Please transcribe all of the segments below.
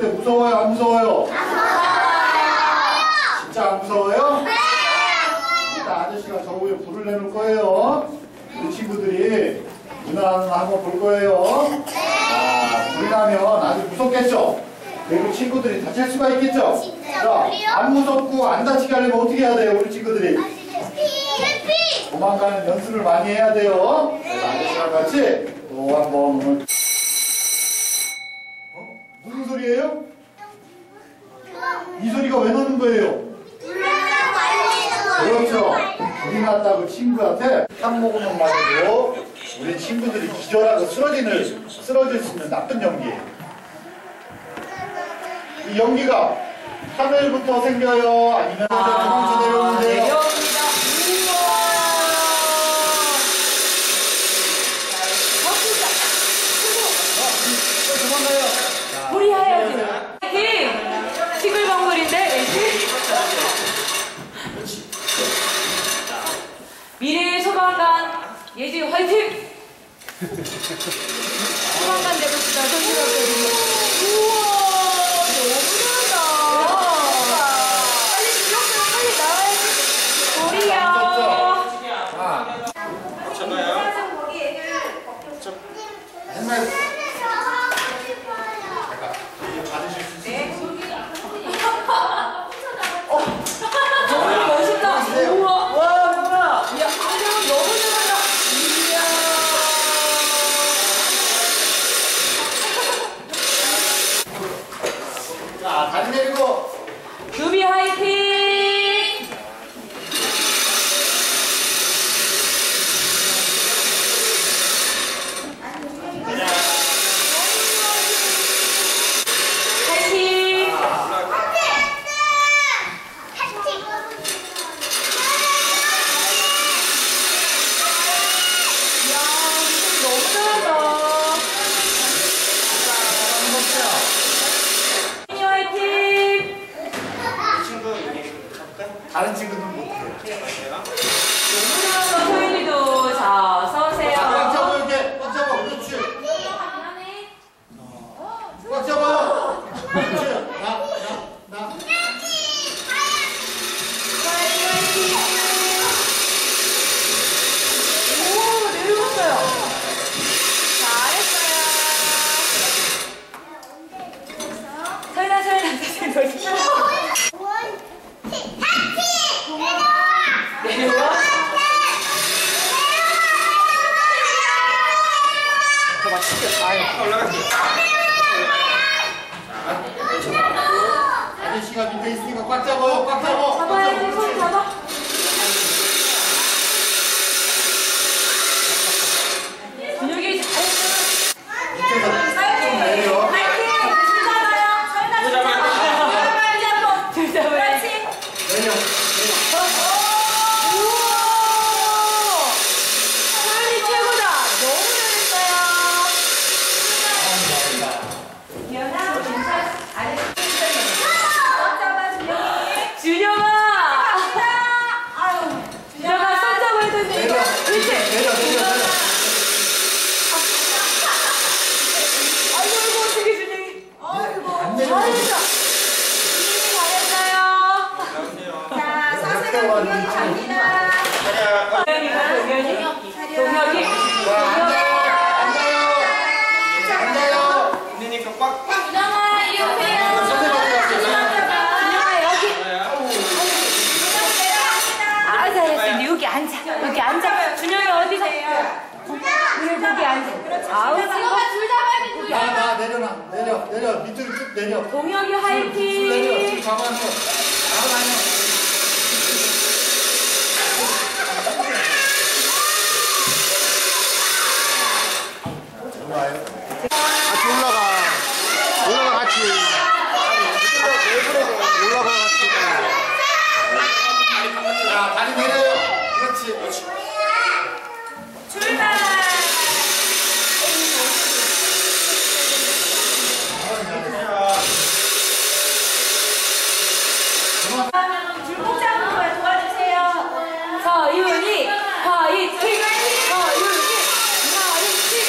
때 무서워요? 안 무서워요? 진짜 안 무서워요? 일단 아저씨가 저 위에 불을 내놓을 거예요. 우리 친구들이 누나 한번 볼 거예요. 아, 불이 나면 아주 무섭겠죠? 그리고 친구들이 다칠 수가 있겠죠? 자, 안 무섭고 안 다치게 하려면 어떻게 해야 돼요, 우리 친구들이? 도망가는 연습을 많이 해야 돼요. 그래서 아저씨랑 같이 또 한번 오늘. 소리예요? 이 소리가 왜 나는 거예요? 그렇죠. 불이 났다고 친구한테 한 모금만 맞아도 우리 친구들이 기절하고 쓰러지는, 쓰러질 수 있는 나쁜 연기예요. 이 연기가 하늘부터 생겨요? 아니면 도망쳐 내려오는데요? 도망가요. 잡아요. 꽉 잡아. 꽉 잡아야지. 손 잡아. 근육이 잘했어. 내려. 잡아요. 잡아. 내려. 아우, 줄 잡아야 돼, 나, 나 내려놔. 내려, 내려. 밑으로 쭉 내려. 동혁이 줄 내려. 줄 화이팅! 잡아서. 잡아다녀. 좋아요. 같이 올라가. 올라가 같이. 올라가 같이. 자, 다리 내려요. 그렇지. 출발! 줄꼭 잡는 거야 도와주세요. 서윤이 화이팅! 서윤이 화이팅!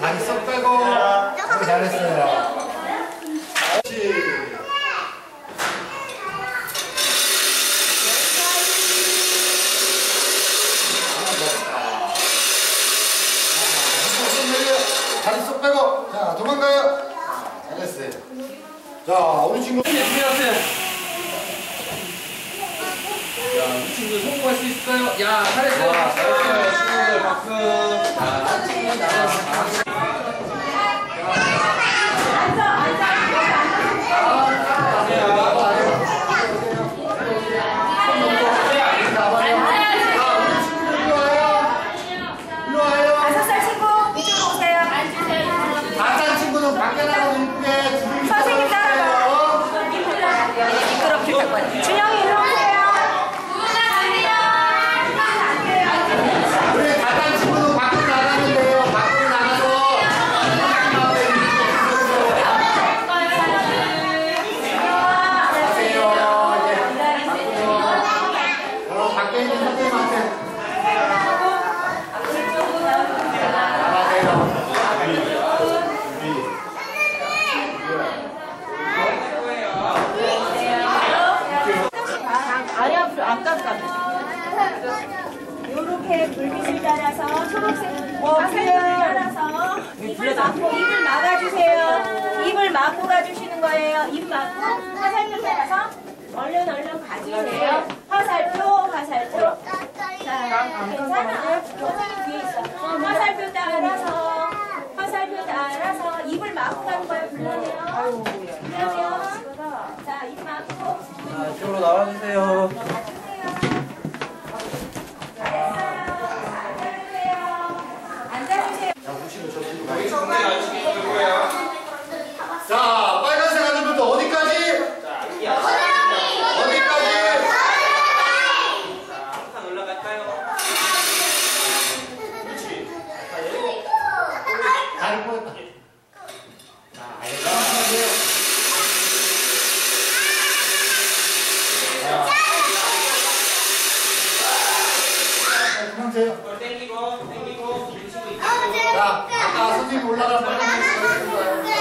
다리 쏙 빼고. 어, 잘했어요. 그렇지. 다리 쏙 빼고. 자, 도망가요. 잘했어요. 자, 우리 친구. 준비하세요. 야, 이 친구 성공할 수 있을까요? 야, 잘했어요. 잘했어요. 친구들 박수. 자, 친구 나가서 일로 와요. 다섯 살 친구 이쪽으로 오세요. 다산 친구는 밖에 나가서 이쁘게 줄을 선생님 서주세요. 미끄럽게 탈 거야. 준영이 일로 오세요. 우리 다산 친구는 밖으로 나가면 돼요. 밖으로 나가서 하세요. 이제 밖으로. 어, 밖에 있는 선생님한테 나가세요. 요렇게 불빛을 따라서 초록색 화살을 따라서 입을 막고 입을 막아주세요. 입을 막고 가주시는 거예요. 입 막고 화살표 따라서 얼른 얼른 가주세요. 화살표 화살표. 자, 괜찮아. 선생님 뒤에 있어. 화살표 따라서 화살표 따라서 입을 막고 가는 거예요. 불러내요. 불러내요. 자, 입 막고. 자, 이쪽으로 나와주세요. 자, 빨간색 아줌마도 어디까지? 땡기고, 땡기고, 자, 아까 선생님 올라간 빨간색 보여주세요.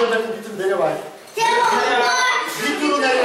안전벨트 밑으로 내려가요. 밑으로 내리